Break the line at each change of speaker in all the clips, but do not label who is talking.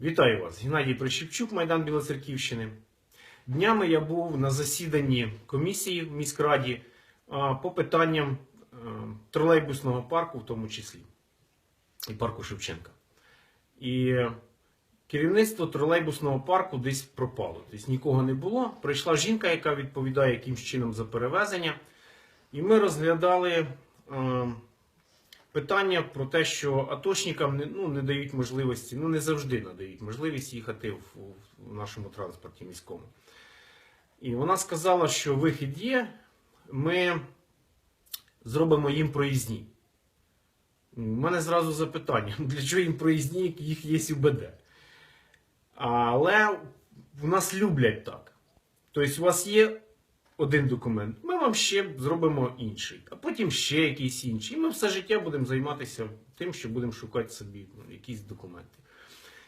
Вітаю вас, Геннадій Прищепчук, Майдан Білоцерківщини. Днями я був на засіданні комісії в міськраді по питанням е, тролейбусного парку, в тому числі, і парку Шевченка. І керівництво тролейбусного парку десь пропало. Тобто нікого не було. Прийшла жінка, яка відповідає якимсь чином за перевезення. І ми розглядали е, питання про те, що атошникам не, ну, не дають можливості, ну не завжди надають можливість їхати в, в нашому транспорті міському. І вона сказала, що вихід є, ми зробимо їм проїзні. У мене зразу запитання: для чого їм проїзні, як їх є УБД? Але в нас люблять так. Тобто, у вас є один документ, ми вам ще зробимо інший, а потім ще якийсь інший. І ми все життя будемо займатися тим, що будемо шукати собі ну, якісь документи.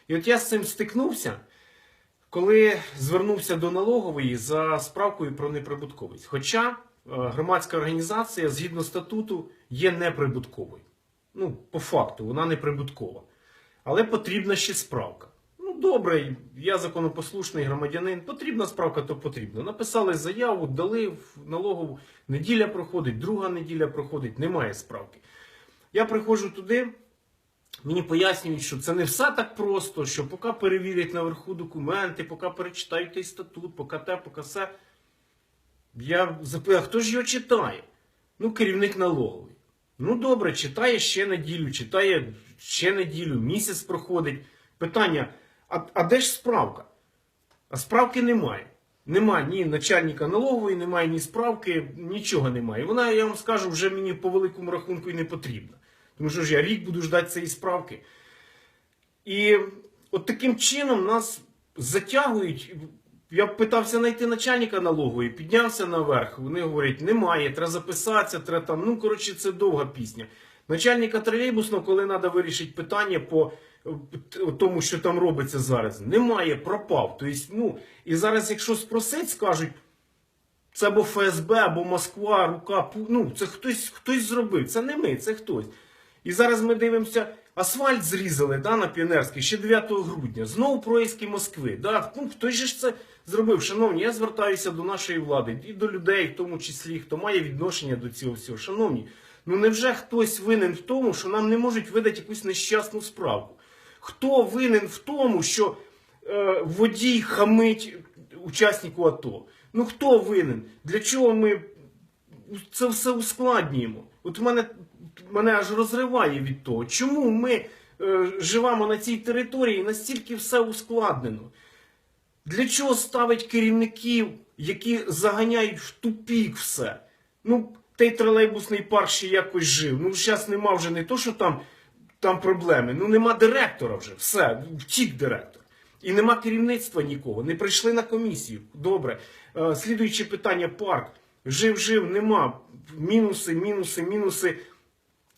І от я з цим стикнувся, коли звернувся до налогової за справкою про неприбутковість. Хоча е, громадська організація згідно статуту є неприбутковою. Ну, по факту, вона неприбуткова. Але потрібна ще справка. Добре, я законопослушний громадянин, потрібна справка, то потрібно. Написали заяву, дали в налогову, неділя проходить, друга неділя проходить, немає справки. Я приходжу туди, мені пояснюють, що це не все так просто, що поки перевірять наверху документи, поки перечитають той статут, поки те, поки все. Я запитав, хто ж його читає? Ну, керівник налоговий. Ну, добре, читає ще неділю, читає ще неділю, місяць проходить. Питання: а, а де ж справка? А справки немає. Нема ні начальника налогової, немає ні справки, нічого немає. Вона, я вам скажу, вже мені по великому рахунку і не потрібна. Тому що ж я рік буду ждати цієї справки. І от таким чином нас затягують. Я питався знайти начальника налогової, піднявся наверх. Вони говорять, немає, треба записатися, треба там. Ну, коротше, це довга пісня. Начальника тролейбусного, коли треба вирішити питання по тому, що там робиться зараз, немає, пропав. Тобто, ну, і зараз, якщо спросить, скажуть, це або ФСБ, або Москва, рука, ну, це хтось, хтось зробив. Це не ми, це хтось. І зараз ми дивимося, асфальт зрізали да, на Піонерській ще 9 грудня. Знову проїзки Москви. Да. Ну, хтось ж це зробив. Шановні, я звертаюся до нашої влади і до людей, в тому числі, хто має відношення до цього всього. Шановні, ну невже хтось винен в тому, що нам не можуть видати якусь нещасну справку? Хто винен в тому, що е, водій хамить учаснику АТО? Ну хто винен? Для чого ми це все ускладнюємо. От мене, мене аж розриває від того, чому ми е, живемо на цій території і настільки все ускладнено. Для чого ставить керівників, які заганяють в тупік все? Ну, той тролейбусний парк ще якось жив. Ну, зараз нема вже не то, що там, там проблеми. Ну, нема директора вже. Все, втік директор. І нема керівництва нікого. Не прийшли на комісію. Добре. Е, слідуюче питання: парк. Жив-жив, нема. Мінуси, мінуси, мінуси.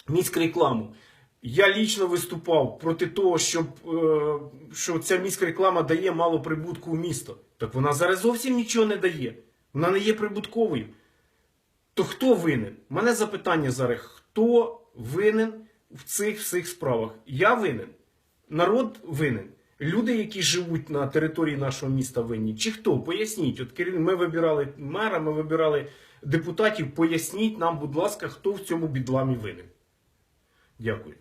Міськрекламу. Я лічно виступав проти того, щоб е, що ця міськреклама дає мало прибутку в місто. Так вона зараз зовсім нічого не дає. Вона не є прибутковою. То хто винен? У мене запитання зараз: хто винен в цих всіх справах? Я винен, народ винен. Люди, які живуть на території нашого міста, винні. Чи хто? Поясніть. От ми вибирали мера, ми вибирали депутатів. Поясніть нам, будь ласка, хто в цьому бідламі винен. Дякую.